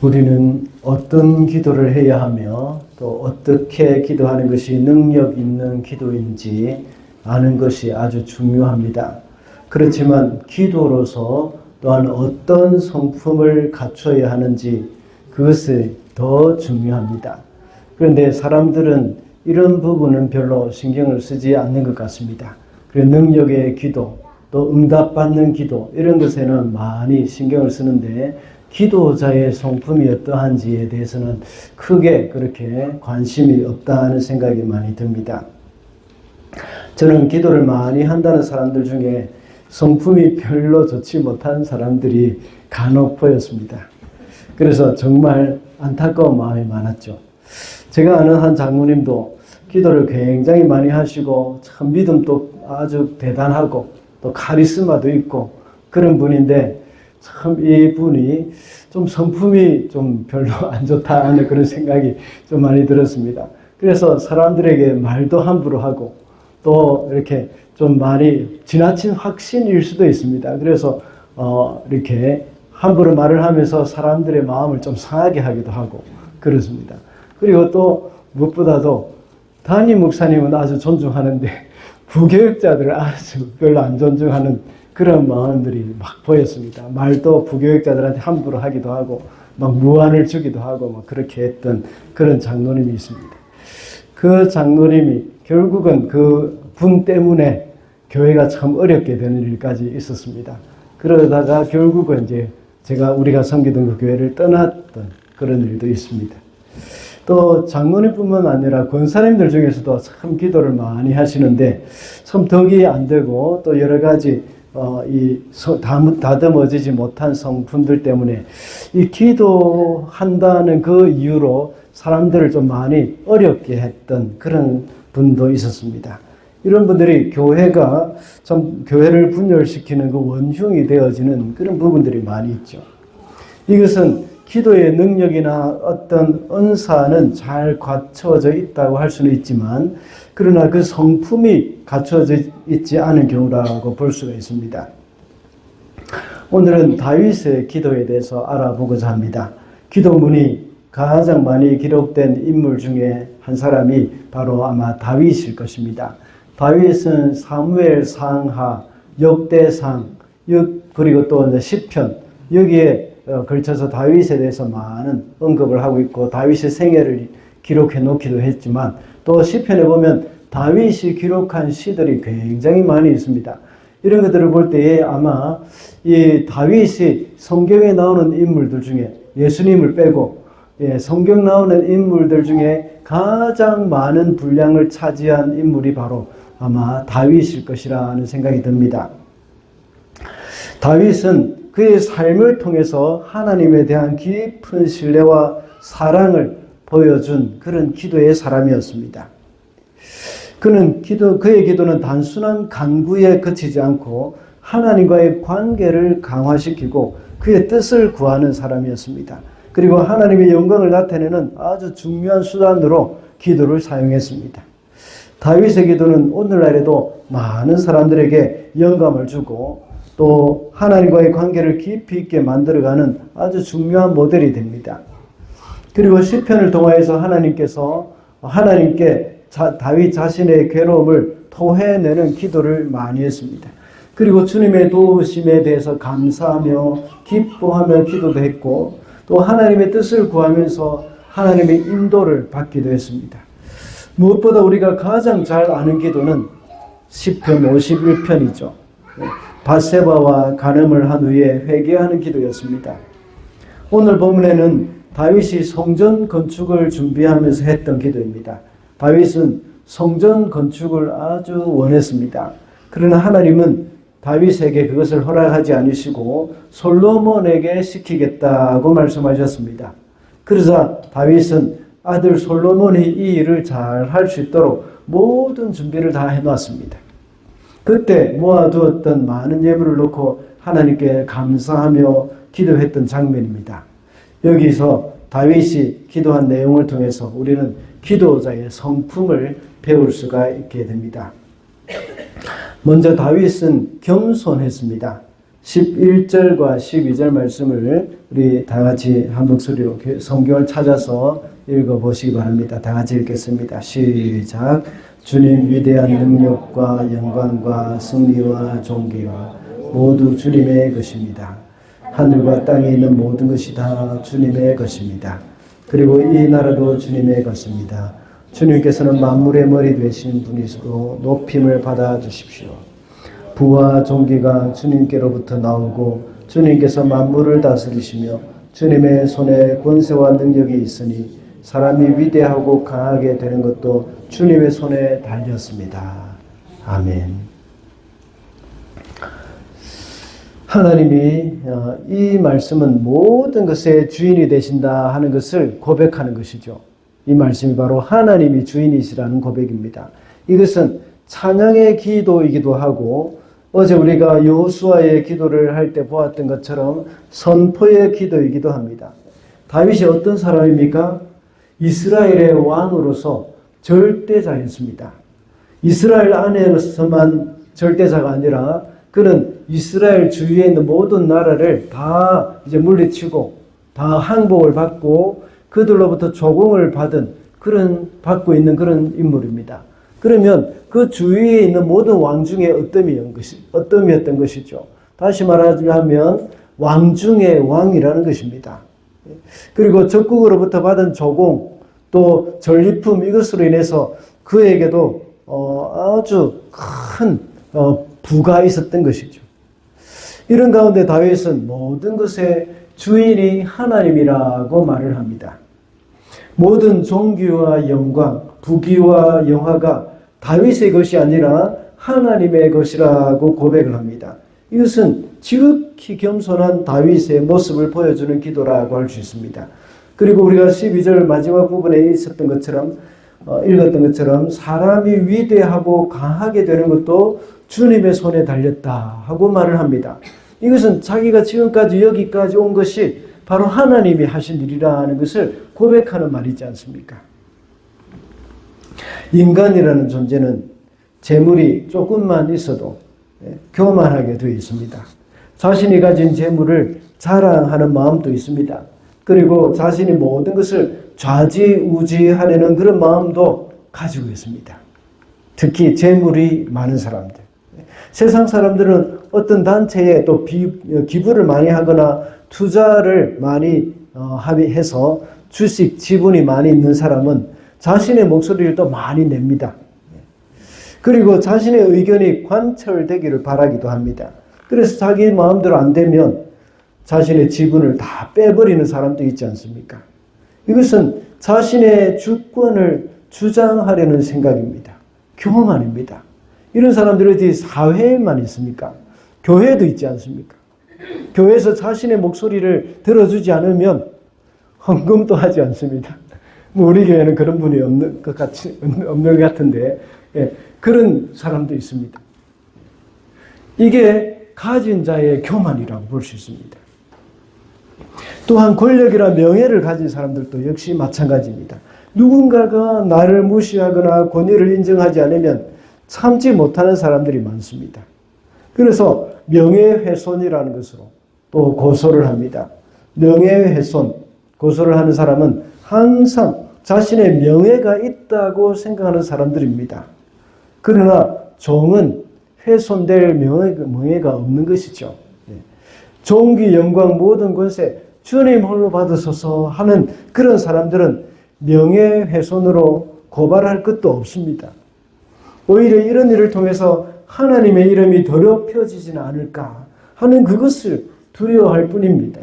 우리는 어떤 기도를 해야 하며 또 어떻게 기도하는 것이 능력 있는 기도인지 아는 것이 아주 중요합니다. 그렇지만 기도로서 또한 어떤 성품을 갖춰야 하는지 그것이 더 중요합니다. 그런데 사람들은 이런 부분은 별로 신경을 쓰지 않는 것 같습니다. 그리고 능력의 기도, 또 응답받는 기도, 이런 것에는 많이 신경을 쓰는데, 기도자의 성품이 어떠한지에 대해서는 크게 그렇게 관심이 없다는 생각이 많이 듭니다. 저는 기도를 많이 한다는 사람들 중에 성품이 별로 좋지 못한 사람들이 간혹 보였습니다. 그래서 정말 안타까운 마음이 많았죠. 제가 아는 한 장모님도 기도를 굉장히 많이 하시고 참 믿음도 아주 대단하고 또 카리스마도 있고 그런 분인데 참 이분이 좀 성품이 좀 별로 안 좋다 하는 그런 생각이 좀 많이 들었습니다. 그래서 사람들에게 말도 함부로 하고 또 이렇게 좀 많이 지나친 확신일 수도 있습니다. 그래서 어 이렇게 함부로 말을 하면서 사람들의 마음을 좀 상하게 하기도 하고 그렇습니다. 그리고 또 무엇보다도 담임 목사님은 아주 존중하는데 부교육자들을 아주 별로 안 존중하는 그런 마음들이 막 보였습니다. 말도 부교육자들한테 함부로 하기도 하고 막 무안을 주기도 하고 막 그렇게 했던 그런 장로님이 있습니다. 그 장로님이 결국은 그 분 때문에 교회가 참 어렵게 되는 일까지 있었습니다. 그러다가 결국은 이제 제가 우리가 섬기던 그 교회를 떠났던 그런 일도 있습니다. 또 장로님뿐만 아니라 권사님들 중에서도 참 기도를 많이 하시는데 참 덕이 안 되고 또 여러 가지 어, 이 다듬어지지 못한 성품들 때문에 이 기도한다는 그 이유로 사람들을 좀 많이 어렵게 했던 그런 분도 있었습니다. 이런 분들이 교회가 좀 교회를 분열시키는 그 원흉이 되어지는 그런 부분들이 많이 있죠. 이것은 기도의 능력이나 어떤 은사는 잘 갖춰져 있다고 할 수는 있지만 그러나 그 성품이 갖춰져 있지 않은 경우라고 볼 수가 있습니다. 오늘은 다윗의 기도에 대해서 알아보고자 합니다. 기도문이 가장 많이 기록된 인물 중에 한 사람이 바로 아마 다윗일 것입니다. 다윗은 사무엘 상하, 역대상, 역- 그리고 또 시편 여기에 어, 걸쳐서 다윗에 대해서 많은 언급을 하고 있고 다윗의 생애를 기록해 놓기도 했지만 또 시편에 보면 다윗이 기록한 시들이 굉장히 많이 있습니다. 이런 것들을 볼 때에 아마 이 다윗이 성경에 나오는 인물들 중에 예수님을 빼고 예, 성경 나오는 인물들 중에 가장 많은 분량을 차지한 인물이 바로 아마 다윗일 것이라는 생각이 듭니다. 다윗은 그의 삶을 통해서 하나님에 대한 깊은 신뢰와 사랑을 보여준 그런 기도의 사람이었습니다. 그는 기도, 그의 기도는 단순한 간구에 그치지 않고 하나님과의 관계를 강화시키고 그의 뜻을 구하는 사람이었습니다. 그리고 하나님의 영광을 나타내는 아주 중요한 수단으로 기도를 사용했습니다. 다윗의 기도는 오늘날에도 많은 사람들에게 영감을 주고 또 하나님과의 관계를 깊이 있게 만들어가는 아주 중요한 모델이 됩니다. 그리고 시편을 통하여서 하나님께서 하나님께 자, 다윗 자신의 괴로움을 토해내는 기도를 많이 했습니다. 그리고 주님의 도우심에 대해서 감사하며 기뻐하며 기도도 했고 또 하나님의 뜻을 구하면서 하나님의 인도를 받기도 했습니다. 무엇보다 우리가 가장 잘 아는 기도는 시편 51편이죠. 바세바와 간음을 한 후에 회개하는 기도였습니다. 오늘 본문에는 다윗이 성전 건축을 준비하면서 했던 기도입니다. 다윗은 성전 건축을 아주 원했습니다. 그러나 하나님은 다윗에게 그것을 허락하지 않으시고 솔로몬에게 시키겠다고 말씀하셨습니다. 그러자 다윗은 아들 솔로몬이 이 일을 잘 할 수 있도록 모든 준비를 다 해놨습니다. 그때 모아두었던 많은 예물을 놓고 하나님께 감사하며 기도했던 장면입니다. 여기서 다윗이 기도한 내용을 통해서 우리는 기도자의 성품을 배울 수가 있게 됩니다. 먼저 다윗은 겸손했습니다. 11절과 12절 말씀을 우리 다 같이 한 목소리로 성경을 찾아서 읽어 보시기 바랍니다. 다 같이 읽겠습니다. 시작. 주님 위대한 능력과 영광과 승리와 존귀와 모두 주님의 것입니다. 하늘과 땅에 있는 모든 것이 다 주님의 것입니다. 그리고 이 나라도 주님의 것입니다. 주님께서는 만물의 머리 되신 분이시고 높임을 받아 주십시오. 부와 존귀가 주님께로부터 나오고 주님께서 만물을 다스리시며 주님의 손에 권세와 능력이 있으니 사람이 위대하고 강하게 되는 것도 주님의 손에 달렸습니다. 아멘. 하나님이 어, 이 말씀은 모든 것의 주인이 되신다 하는 것을 고백하는 것이죠. 이 말씀이 바로 하나님이 주인이시라는 고백입니다. 이것은 찬양의 기도이기도 하고 어제 우리가 여호수아의 기도를 할 때 보았던 것처럼 선포의 기도이기도 합니다. 다윗이 어떤 사람입니까? 이스라엘의 왕으로서 절대자였습니다. 이스라엘 안에서만 절대자가 아니라 그는 이스라엘 주위에 있는 모든 나라를 다 이제 물리치고 다 항복을 받고 그들로부터 조공을 받은 그런 받고 있는 그런 인물입니다. 그러면 그 주위에 있는 모든 왕 중에 어떤 것이 어떤이었던 것이죠. 다시 말하자면 왕 중의 왕이라는 것입니다. 그리고 적국으로부터 받은 조공 또 전리품 이것으로 인해서 그에게도 어 아주 큰어 부가 있었던 것이죠. 이런 가운데 다윗은 모든 것의 주인이 하나님이라고 말을 합니다. 모든 종기와 영광, 부귀와 영화가 다윗의 것이 아니라 하나님의 것이라고 고백을 합니다. 이것은 지극히 겸손한 다윗의 모습을 보여주는 기도라고 할 수 있습니다. 그리고 우리가 12절 마지막 부분에 있었던 것처럼 어, 읽었던 것처럼 사람이 위대하고 강하게 되는 것도 주님의 손에 달렸다 하고 말을 합니다. 이것은 자기가 지금까지 여기까지 온 것이 바로 하나님이 하신 일이라는 것을 고백하는 말이지 않습니까? 인간이라는 존재는 재물이 조금만 있어도 예, 교만하게 되어 있습니다. 자신이 가진 재물을 자랑하는 마음도 있습니다. 그리고 자신이 모든 것을 좌지우지하려는 그런 마음도 가지고 있습니다. 특히 재물이 많은 사람들. 세상 사람들은 어떤 단체에 또 비, 기부를 많이 하거나 투자를 많이 어, 합의해서 주식 지분이 많이 있는 사람은 자신의 목소리를 또 많이 냅니다. 그리고 자신의 의견이 관철되기를 바라기도 합니다. 그래서 자기 마음대로 안 되면 자신의 지분을 다 빼버리는 사람도 있지 않습니까? 이것은 자신의 주권을 주장하려는 생각입니다. 교만입니다. 이런 사람들이 어디 사회에만 있습니까? 교회도 있지 않습니까? 교회에서 자신의 목소리를 들어주지 않으면 헌금도 하지 않습니다. 뭐 우리 교회는 그런 분이 없는 것 같이 없는 것 같은데 예, 그런 사람도 있습니다. 이게 가진 자의 교만이라고 볼 수 있습니다. 또한 권력이나 명예를 가진 사람들도 역시 마찬가지입니다. 누군가가 나를 무시하거나 권위를 인정하지 않으면 참지 못하는 사람들이 많습니다. 그래서 명예훼손이라는 것으로 또 고소를 합니다. 명예훼손, 고소를 하는 사람은 항상 자신의 명예가 있다고 생각하는 사람들입니다. 그러나 종은 훼손될 명예가 없는 것이죠. 예. 종기, 영광, 모든 것에 주님 홀로 받으소서 하는 그런 사람들은 명예훼손으로 고발할 것도 없습니다. 오히려 이런 일을 통해서 하나님의 이름이 더럽혀지지는 않을까 하는 그것을 두려워할 뿐입니다.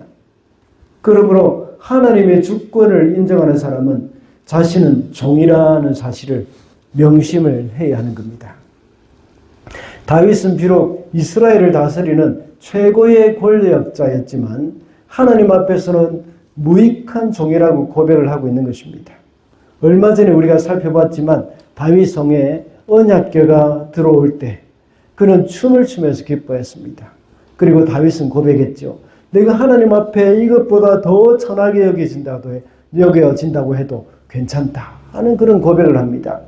그러므로 하나님의 주권을 인정하는 사람은 자신은 종이라는 사실을 명심을 해야 하는 겁니다. 다윗은 비록 이스라엘을 다스리는 최고의 권력자였지만 하나님 앞에서는 무익한 종이라고 고백을 하고 있는 것입니다. 얼마 전에 우리가 살펴봤지만 다윗 성에 언약궤가 들어올 때 그는 춤을 추면서 기뻐했습니다. 그리고 다윗은 고백했죠. 내가 하나님 앞에 이것보다 더 천하게 여겨진다고 해도 괜찮다 하는 그런 고백을 합니다.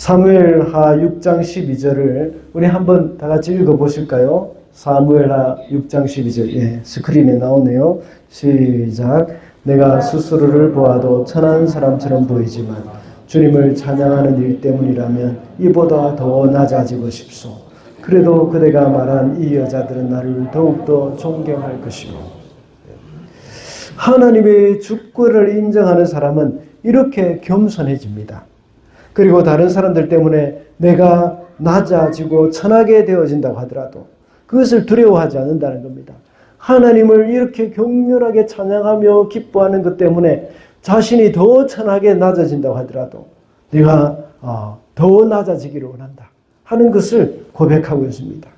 사무엘하 6장 12절을 우리 한번 다 같이 읽어 보실까요? 사무엘하 6장 12절 예, 스크린에 나오네요. 시작. 내가 스스로를 보아도 천한 사람처럼 보이지만 주님을 찬양하는 일 때문이라면 이보다 더 낮아지고 싶소. 그래도 그대가 말한 이 여자들은 나를 더욱더 존경할 것이요. 하나님의 주권을 인정하는 사람은 이렇게 겸손해집니다. 그리고 다른 사람들 때문에 내가 낮아지고 천하게 되어진다고 하더라도 그것을 두려워하지 않는다는 겁니다. 하나님을 이렇게 격렬하게 찬양하며 기뻐하는 것 때문에 자신이 더 천하게 낮아진다고 하더라도 내가 어, 더 낮아지기를 원한다 하는 것을 고백하고 있습니다.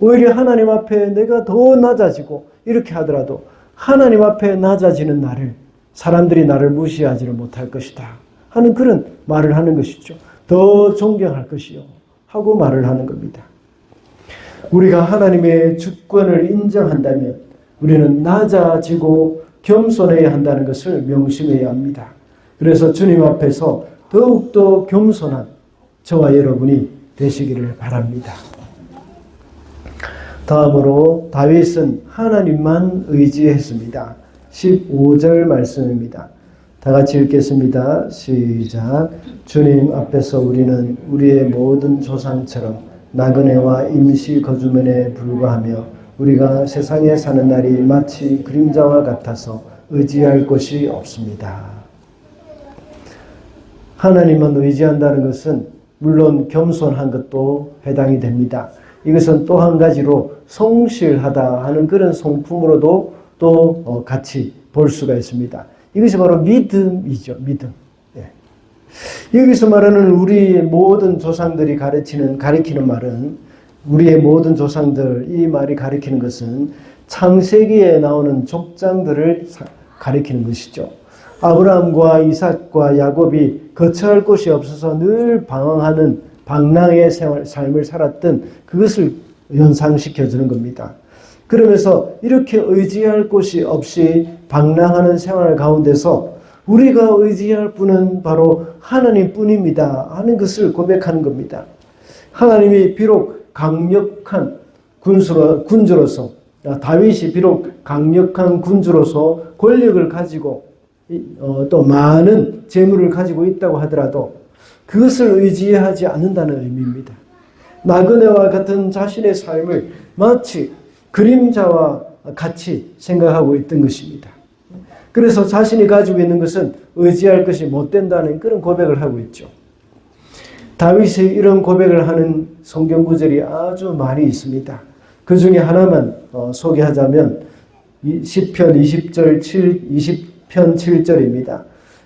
오히려 하나님 앞에 내가 더 낮아지고 이렇게 하더라도 하나님 앞에 낮아지는 나를 사람들이 나를 무시하지를 못할 것이다 하는 그런 말을 하는 것이죠. 더 존경할 것이요 하고 말을 하는 겁니다. 우리가 하나님의 주권을 인정한다면 우리는 낮아지고 겸손해야 한다는 것을 명심해야 합니다. 그래서 주님 앞에서 더욱더 겸손한 저와 여러분이 되시기를 바랍니다. 다음으로 다윗은 하나님만 의지했습니다. 15절 말씀입니다. 다 같이 읽겠습니다. 시작. 주님 앞에서 우리는 우리의 모든 조상처럼 나그네와 임시 거주면에 불과하며 우리가 세상에 사는 날이 마치 그림자와 같아서 의지할 곳이 없습니다. 하나님만 의지한다는 것은 물론 겸손한 것도 해당이 됩니다. 이것은 또 한 가지로 성실하다 하는 그런 성품으로도 또 어, 같이 볼 수가 있습니다. 이것이 바로 믿음이죠. 믿음. 예. 여기서 말하는 우리 모든 조상들이 가르치는 가리키는 말은 우리의 모든 조상들 이 말이 가리키는 것은 창세기에 나오는 족장들을 가리키는 것이죠. 아브라함과 이삭과 야곱이 거처할 곳이 없어서 늘 방황하는 방랑의 삶을 살았던 그것을 연상시켜 주는 겁니다. 그러면서 이렇게 의지할 곳이 없이 방랑하는 생활 가운데서 우리가 의지할 분은 바로 하나님 뿐입니다. 하는 것을 고백하는 겁니다. 하나님이 비록 강력한 군수로, 군주로서, 다윗이 비록 강력한 군주로서 권력을 가지고 어, 또 많은 재물을 가지고 있다고 하더라도 그것을 의지하지 않는다는 의미입니다. 나그네와 같은 자신의 삶을 마치 그림자와 같이 생각하고 있던 것입니다. 그래서 자신이 가지고 있는 것은 의지할 것이 못 된다는 그런 고백을 하고 있죠. 다윗이 이런 고백을 하는 성경 구절이 아주 많이 있습니다. 그 중에 하나만 어, 소개하자면 10편 20절 7, 20편 7절입니다.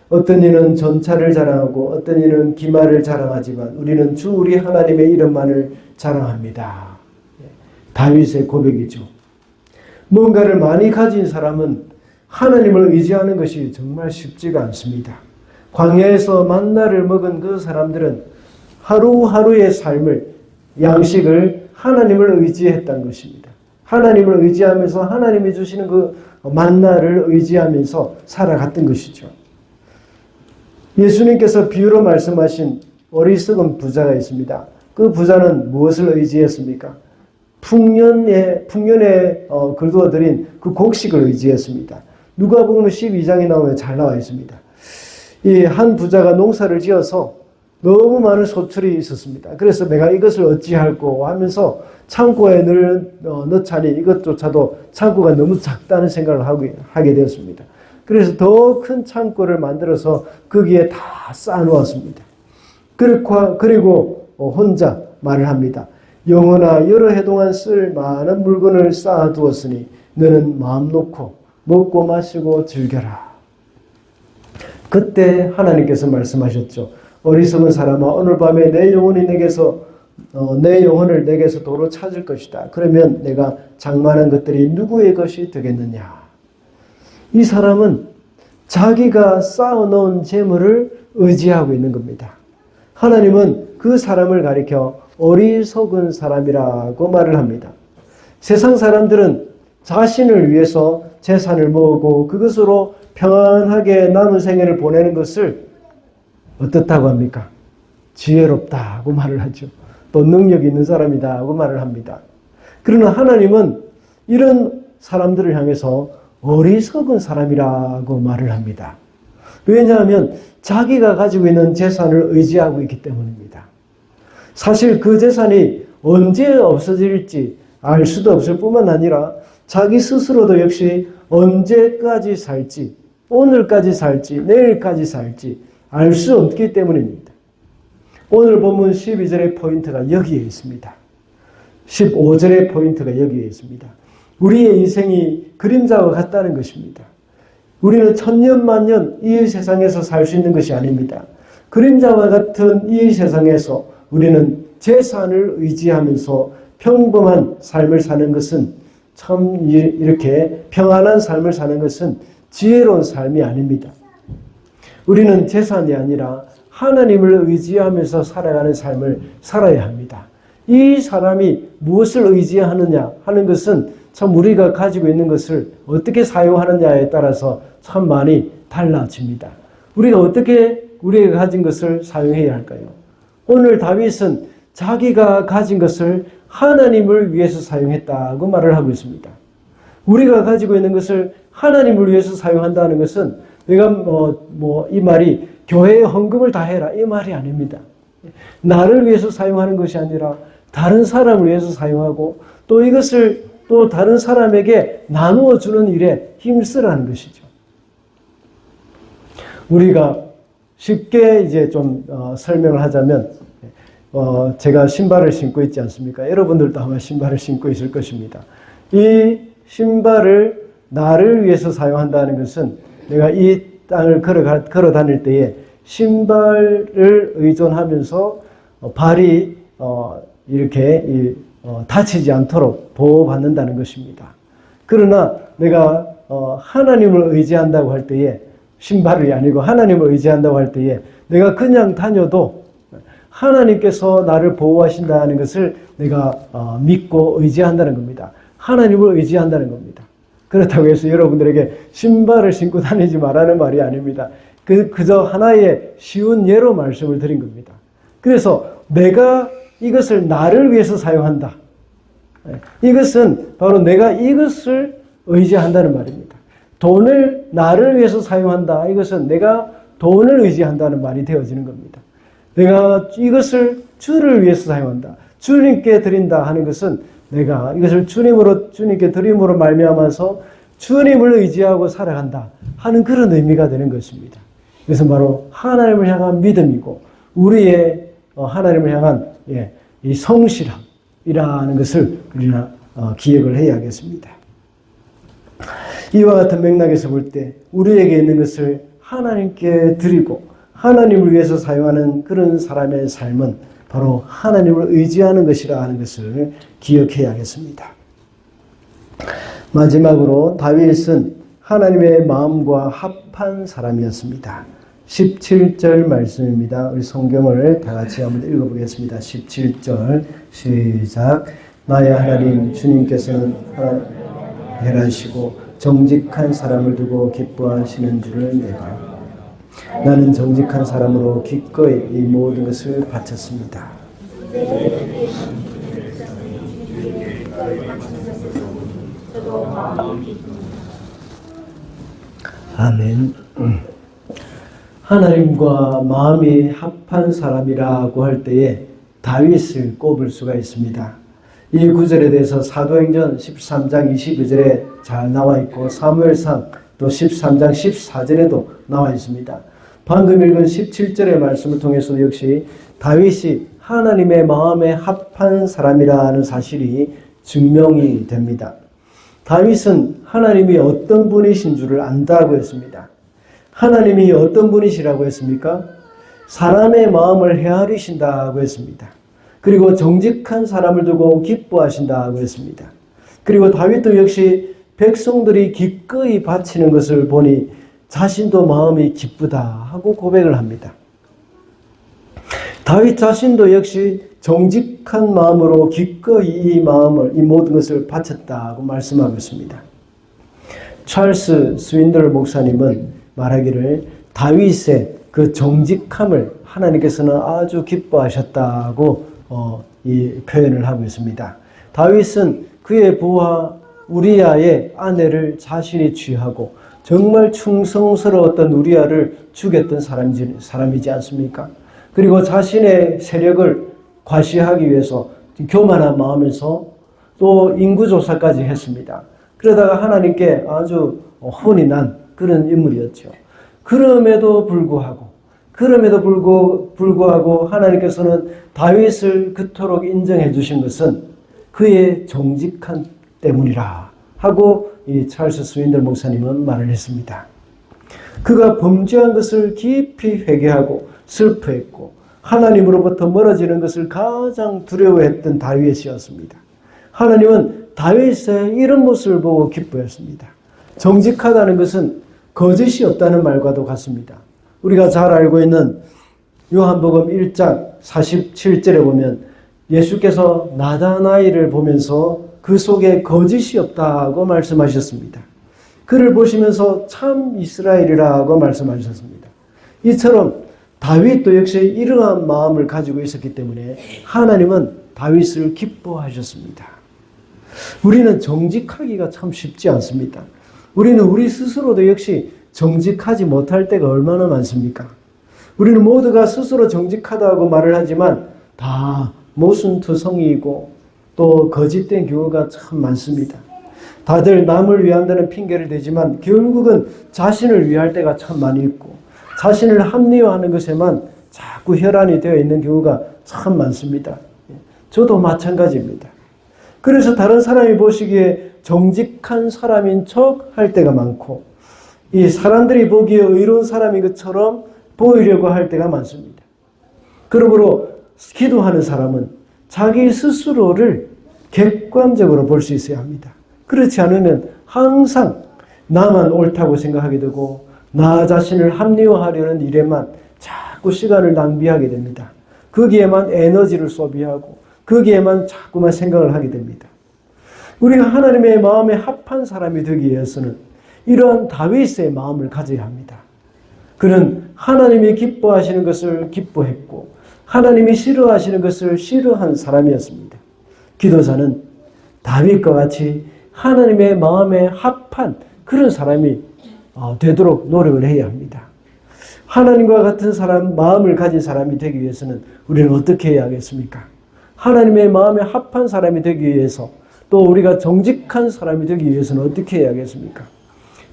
어떤 이는 전차를 자랑하고 어떤 이는 기마를 자랑하지만 우리는 주 우리 하나님의 이름만을 자랑합니다. 다윗의 고백이죠. 뭔가를 많이 가진 사람은 하나님을 의지하는 것이 정말 쉽지가 않습니다. 광야에서 만나를 먹은 그 사람들은 하루하루의 삶을 양식을 하나님을 의지했던 것입니다. 하나님을 의지하면서 하나님이 주시는 그 만나를 의지하면서 살아갔던 것이죠. 예수님께서 비유로 말씀하신 어리석은 부자가 있습니다. 그 부자는 무엇을 의지했습니까? 풍년에, 풍년에 어, 거두어들인 그 곡식을 의지했습니다. 누가 보면 12장에 나오면 잘 나와 있습니다. 이 한 부자가 농사를 지어서 너무 많은 소출이 있었습니다. 그래서 내가 이것을 어찌할꼬 하면서 창고에 늘 어, 넣자니 이것조차도 창고가 너무 작다는 생각을 하게 되었습니다. 그래서 더 큰 창고를 만들어서 거기에 다 쌓아놓았습니다. 그리고 어, 혼자 말을 합니다. 영원하 여러 해 동안 쓸 많은 물건을 쌓아두었으니 너는 마음 놓고 먹고 마시고 즐겨라. 그때 하나님께서 말씀하셨죠. 어리석은 사람아 오늘 밤에 내 영혼이 내게서 어, 내 영혼을 내게서 도로 찾을 것이다. 그러면 내가 장만한 것들이 누구의 것이 되겠느냐? 이 사람은 자기가 쌓아놓은 재물을 의지하고 있는 겁니다. 하나님은 그 사람을 가리켜 어리석은 사람이라고 말을 합니다. 세상 사람들은 자신을 위해서 재산을 모으고 그것으로 평안하게 남은 생애를 보내는 것을 어떻다고 합니까? 지혜롭다고 말을 하죠. 또 능력 있는 사람이다고 말을 합니다. 그러나 하나님은 이런 사람들을 향해서 어리석은 사람이라고 말을 합니다. 왜냐하면 자기가 가지고 있는 재산을 의지하고 있기 때문입니다. 사실 그 재산이 언제 없어질지 알 수도 없을 뿐만 아니라 자기 스스로도 역시 언제까지 살지, 오늘까지 살지, 내일까지 살지 알 수 없기 때문입니다. 오늘 본문 12절의 포인트가 여기에 있습니다. 15절의 포인트가 여기에 있습니다. 우리의 인생이 그림자와 같다는 것입니다. 우리는 천년 만년 이 세상에서 살 수 있는 것이 아닙니다. 그림자와 같은 이 세상에서 우리는 재산을 의지하면서 평범한 삶을 사는 것은 참 이렇게 평안한 삶을 사는 것은 지혜로운 삶이 아닙니다. 우리는 재산이 아니라 하나님을 의지하면서 살아가는 삶을 살아야 합니다. 이 사람이 무엇을 의지하느냐 하는 것은 참 우리가 가지고 있는 것을 어떻게 사용하느냐에 따라서 참 많이 달라집니다. 우리가 어떻게 우리가 가진 것을 사용해야 할까요? 오늘 다윗은 자기가 가진 것을 하나님을 위해서 사용했다고 말을 하고 있습니다. 우리가 가지고 있는 것을 하나님을 위해서 사용한다는 것은 내가 뭐, 뭐, 이 말이 교회에 헌금을 다 해라. 이 말이 아닙니다. 나를 위해서 사용하는 것이 아니라 다른 사람을 위해서 사용하고 또 이것을 또 다른 사람에게 나누어 주는 일에 힘쓰라는 것이죠. 우리가 쉽게 이제 좀 어, 설명을 하자면 어, 제가 신발을 신고 있지 않습니까? 여러분들도 아마 신발을 신고 있을 것입니다. 이 신발을 나를 위해서 사용한다는 것은 내가 이 땅을 걸어, 걸어 다닐 때에 신발을 의존하면서 어, 발이 어, 이렇게 이, 어, 다치지 않도록 보호받는다는 것입니다. 그러나 내가 어, 하나님을 의지한다고 할 때에 신발이 아니고 하나님을 의지한다고 할 때에 내가 그냥 다녀도 하나님께서 나를 보호하신다는 것을 내가 어, 믿고 의지한다는 겁니다. 하나님을 의지한다는 겁니다. 그렇다고 해서 여러분들에게 신발을 신고 다니지 말라는 말이 아닙니다. 그, 그저 하나의 쉬운 예로 말씀을 드린 겁니다. 그래서 내가 이것을 나를 위해서 사용한다. 이것은 바로 내가 이것을 의지한다는 말입니다. 돈을 나를 위해서 사용한다. 이것은 내가 돈을 의지한다는 말이 되어지는 겁니다. 내가 이것을 주를 위해서 사용한다. 주님께 드린다 하는 것은 내가 이것을 주님으로 주님께 드림으로 말미암아서 주님을 의지하고 살아간다 하는 그런 의미가 되는 것입니다. 그래서 바로 하나님을 향한 믿음이고 우리의 어, 하나님을 향한 예, 이 성실함이라는 것을 우리가 어, 기억을 해야겠습니다. 이와 같은 맥락에서 볼 때 우리에게 있는 것을 하나님께 드리고 하나님을 위해서 사용하는 그런 사람의 삶은 바로 하나님을 의지하는 것이라 하는 것을 기억해야겠습니다. 마지막으로 다윗은 하나님의 마음과 합한 사람이었습니다. 17절 말씀입니다. 우리 성경을 다 같이 한번 읽어보겠습니다. 17절 시작. 나의 하나님 주님께서는 멸하시고 정직한 사람을 두고 기뻐하시는 줄을 내가 나는 정직한 사람으로 기꺼이 이 모든 것을 바쳤습니다. 아멘. 하나님과 마음이 합한 사람이라고 할 때에 다윗을 꼽을 수가 있습니다. 이 구절에 대해서 사도행전 13장 22절에 잘 나와 있고 사무엘상 또 13장 14절에도 나와 있습니다. 방금 읽은 17절의 말씀을 통해서 역시 다윗이 하나님의 마음에 합한 사람이라는 사실이 증명이 됩니다. 다윗은 하나님이 어떤 분이신 줄을 안다고 했습니다. 하나님이 어떤 분이시라고 했습니까? 사람의 마음을 헤아리신다고 했습니다. 그리고 정직한 사람을 두고 기뻐하신다고 했습니다. 그리고 다윗도 역시 백성들이 기꺼이 바치는 것을 보니 자신도 마음이 기쁘다 하고 고백을 합니다. 다윗 자신도 역시 정직한 마음으로 기꺼이 이 마음을, 이 모든 것을 바쳤다고 말씀하고 있습니다. 찰스 스윈들 목사님은 말하기를 다윗의 그 정직함을 하나님께서는 아주 기뻐하셨다고 어, 이 표현을 하고 있습니다. 다윗은 그의 부하 우리아의 아내를 자신이 취하고 정말 충성스러웠던 우리아를 죽였던 사람이지, 사람이지 않습니까? 그리고 자신의 세력을 과시하기 위해서 교만한 마음에서 또 인구조사까지 했습니다. 그러다가 하나님께 아주 혼이 난 그런 인물이었죠. 그럼에도 불구하고, 그럼에도 불구, 불구하고 하나님께서는 다윗을 그토록 인정해 주신 것은 그의 정직한 때문이라 하고 이 찰스 스윈들 목사님은 말을 했습니다. 그가 범죄한 것을 깊이 회개하고 슬퍼했고 하나님으로부터 멀어지는 것을 가장 두려워했던 다윗이었습니다. 하나님은 다윗의 이런 모습을 보고 기뻐했습니다. 정직하다는 것은 거짓이 없다는 말과도 같습니다. 우리가 잘 알고 있는 요한복음 1장 47절에 보면 예수께서 나다나이를 보면서 그 속에 거짓이 없다고 말씀하셨습니다. 그를 보시면서 참 이스라엘이라고 말씀하셨습니다. 이처럼 다윗도 역시 이러한 마음을 가지고 있었기 때문에 하나님은 다윗을 기뻐하셨습니다. 우리는 정직하기가 참 쉽지 않습니다. 우리는 우리 스스로도 역시 정직하지 못할 때가 얼마나 많습니까? 우리는 모두가 스스로 정직하다고 말을 하지만 다 모순투성이고 또 거짓된 경우가 참 많습니다. 다들 남을 위한다는 핑계를 대지만 결국은 자신을 위할 때가 참 많이 있고 자신을 합리화하는 것에만 자꾸 혈안이 되어 있는 경우가 참 많습니다. 저도 마찬가지입니다. 그래서 다른 사람이 보시기에 정직한 사람인 척 할 때가 많고 이 사람들이 보기에 의로운 사람인 것처럼 보이려고 할 때가 많습니다. 그러므로 기도하는 사람은 자기 스스로를 객관적으로 볼 수 있어야 합니다. 그렇지 않으면 항상 나만 옳다고 생각하게 되고 나 자신을 합리화하려는 일에만 자꾸 시간을 낭비하게 됩니다. 거기에만 에너지를 소비하고 거기에만 자꾸만 생각을 하게 됩니다. 우리가 하나님의 마음에 합한 사람이 되기 위해서는 이러한 다윗의 마음을 가져야 합니다. 그는 하나님이 기뻐하시는 것을 기뻐했고 하나님이 싫어하시는 것을 싫어한 사람이었습니다. 기도자는 다윗과 같이 하나님의 마음에 합한 그런 사람이 어, 되도록 노력을 해야 합니다. 하나님과 같은 사람, 마음을 가진 사람이 되기 위해서는 우리는 어떻게 해야 하겠습니까? 하나님의 마음에 합한 사람이 되기 위해서 또 우리가 정직한 사람이 되기 위해서는 어떻게 해야겠습니까?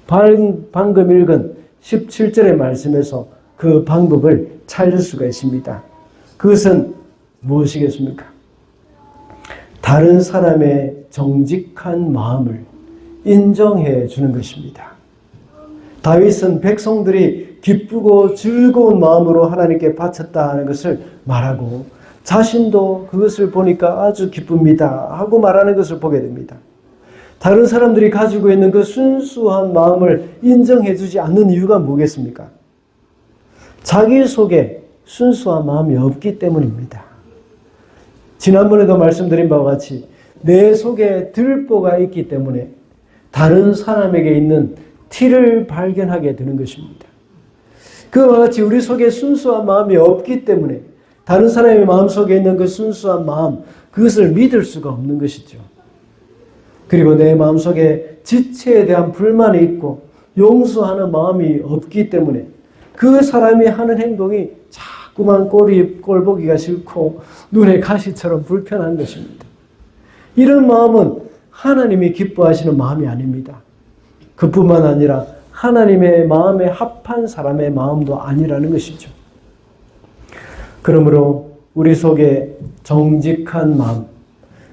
방금 읽은 17절의 말씀에서 그 방법을 찾을 수가 있습니다. 그것은 무엇이겠습니까? 다른 사람의 정직한 마음을 인정해 주는 것입니다. 다윗은 백성들이 기쁘고 즐거운 마음으로 하나님께 바쳤다는 것을 말하고 자신도 그것을 보니까 아주 기쁩니다 하고 말하는 것을 보게 됩니다. 다른 사람들이 가지고 있는 그 순수한 마음을 인정해 주지 않는 이유가 뭐겠습니까? 자기 속에 순수한 마음이 없기 때문입니다. 지난번에도 말씀드린 바와 같이 내 속에 들보가 있기 때문에 다른 사람에게 있는 티를 발견하게 되는 것입니다. 그와 같이 우리 속에 순수한 마음이 없기 때문에 다른 사람의 마음 속에 있는 그 순수한 마음, 그것을 믿을 수가 없는 것이죠. 그리고 내 마음 속에 지체에 대한 불만이 있고 용서하는 마음이 없기 때문에 그 사람이 하는 행동이 자꾸만 꼴이, 꼴 보기가 싫고 눈에 가시처럼 불편한 것입니다. 이런 마음은 하나님이 기뻐하시는 마음이 아닙니다. 그뿐만 아니라 하나님의 마음에 합한 사람의 마음도 아니라는 것이죠. 그러므로 우리 속에 정직한 마음,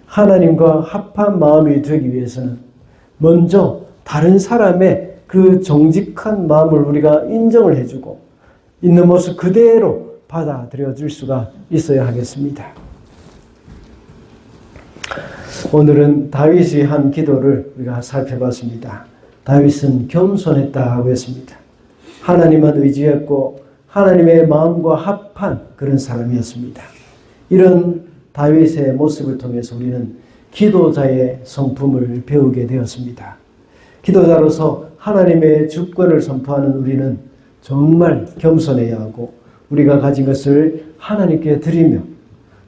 하나님과 합한 마음이 되기 위해서는 먼저 다른 사람의 그 정직한 마음을 우리가 인정을 해주고 있는 모습 그대로 받아들여 줄 수가 있어야 하겠습니다. 오늘은 다윗이 한 기도를 우리가 살펴봤습니다. 다윗은 겸손했다고 했습니다. 하나님만 의지했고 하나님의 마음과 합한 그런 사람이었습니다. 이런 다윗의 모습을 통해서 우리는 기도자의 성품을 배우게 되었습니다. 기도자로서 하나님의 주권을 선포하는 우리는 정말 겸손해야 하고 우리가 가진 것을 하나님께 드리며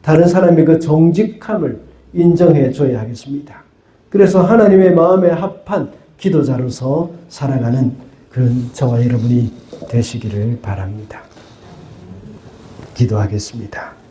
다른 사람의 그 정직함을 인정해 줘야 하겠습니다. 그래서 하나님의 마음에 합한 기도자로서 살아가는 그런 저와 여러분이 되시기를 바랍니다. 기도하겠습니다.